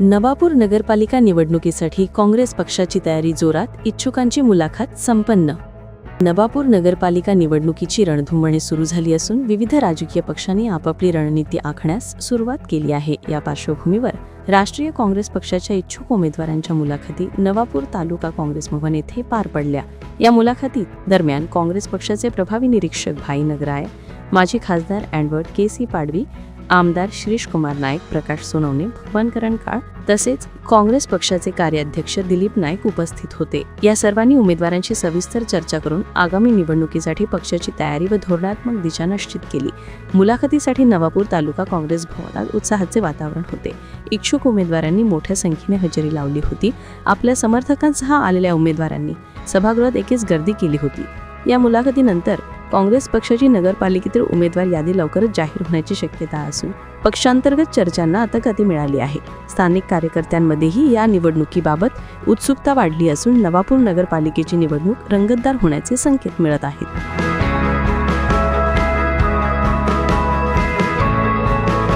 नवापूर नगरपालिका निवडणुकीसाठी काँग्रेस पक्षाची तयारी जोरात इच्छुकांची मुलाखत संपन्न. नवापूर नगरपालिका निवडणुकीची रणधुमणे सुरू झाली असून विविध राजकीय पक्षांनी आपापली रणनीती आखण्यास सुरुवात केली आहे. या पार्श्वभूमीवर राष्ट्रीय काँग्रेस पक्षाच्या इच्छुक उमेदवारांच्या मुलाखती नवापूर तालुका काँग्रेस भवन येथे पार पडल्या. या मुलाखतीत दरम्यान काँग्रेस पक्षाचे प्रभावी निरीक्षक भाई नगराय माजी खासदार अँडवर्ड के सी पाडवी आमदार शिरीष कुमार नाईक प्रकाश सोनवणे भुवन काळ तसेच काँग्रेस पक्षाचे कार्याध्यक्ष दिलीप नाईक उपस्थित होते. या सर्वांनी उमेदवारांशी सविस्तर चर्चा करून आगामी निवडणुकीसाठी पक्षाची तयारी व धोरणात्मक दिशा निश्चित केली. मुलाखतीसाठी नवापूर तालुका काँग्रेस भवनात उत्साहाचे वातावरण होते. इच्छुक उमेदवारांनी मोठ्या संख्येने हजेरी लावली होती. आपल्या समर्थकांसह आलेल्या उमेदवारांनी सभागृहात एकीच गर्दी केली होती. या मुलाखतीनंतर काँग्रेस पक्षाची नगरपालिकेतील उमेदवार यादी लवकरच जाहीर होण्याची शक्यता असून पक्षांतर्गत चर्चांना आता गती मिळाली आहे. स्थानिक कार्यकर्त्यांमध्येही या निवडणुकीबाबत उत्सुकता वाढली असून नवापूर नगरपालिकेची निवडणूक रंगतदार होण्याचे संकेत मिळत आहेत.